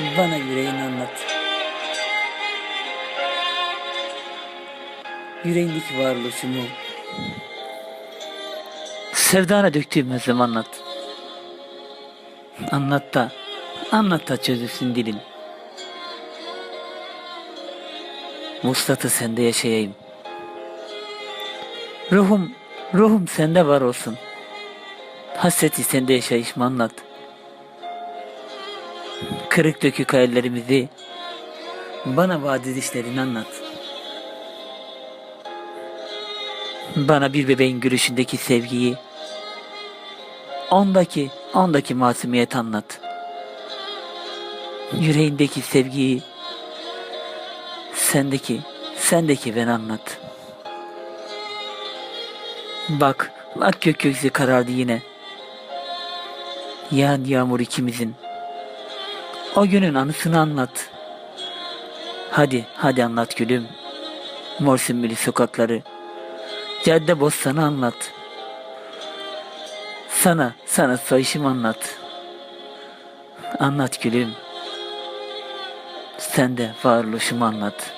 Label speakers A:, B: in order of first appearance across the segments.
A: Bana yüreğini anlat. Yüreğindeki varoluşumu sevdana döktüğüm özlemi anlat. Anlat da, anlat da çözülsün dilin. Vuslatı sende yaşayayım. Ruhum, ruhum sende var olsun. Hasreti sende yaşayışımı anlat. Kırık dökük hayallerimizi bana vaat edişlerini anlat. Bana bir bebeğin gülüşündeki sevgiyi, ondaki, ondaki masumiyet anlat. Yüreğindeki sevgiyi, sendeki, sendeki ben anlat. Bak, bak gökyüzü karardı yine. Yağan yağmur ikimizin. O günün anısını anlat. Hadi, hadi anlat gülüm. Mor sümbülü sokakları. Cadde bostanı anlat. Sana, sana soyuşum anlat. Anlat gülüm. Sen de varoluşumu anlat.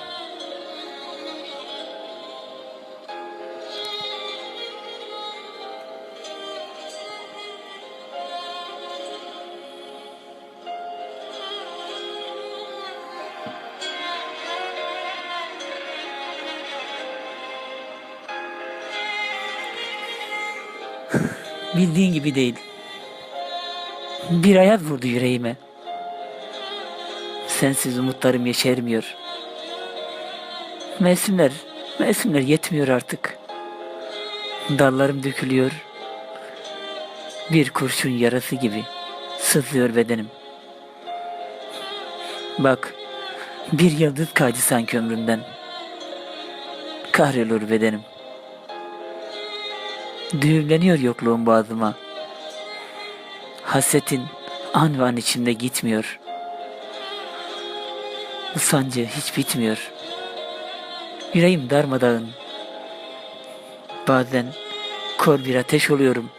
A: Bildiğin gibi değil. Bir hayat vurdu yüreğime. Sensiz umutlarım yeşermiyor. Mevsimler, mevsimler yetmiyor artık. Dallarım dökülüyor. Bir kurşun yarası gibi sızlıyor bedenim. Bak, bir yıldız kaydı sanki ömrümden. Kahrolur bedenim. Düğümleniyor yokluğum boğazıma. Hasretin an ve an içimde gitmiyor. Bu sancı hiç bitmiyor. Yüreğim darmadağın. Bazen kor bir ateş oluyorum.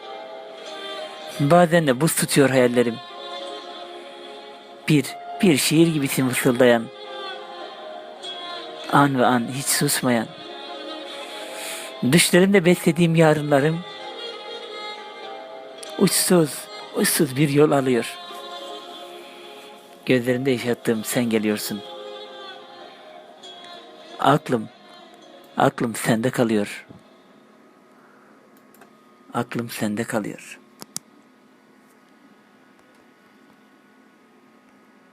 A: Bazen de buz tutuyor hayallerim. Bir, bir şiir gibisin fısıldayan. An ve an hiç susmayan. Düşlerimde beslediğim yarınlarım uçsuz, uçsuz bir yol alıyor. Gözlerimde yaşattığım sen geliyorsun. Aklım, aklım sende kalıyor. Aklım sende kalıyor.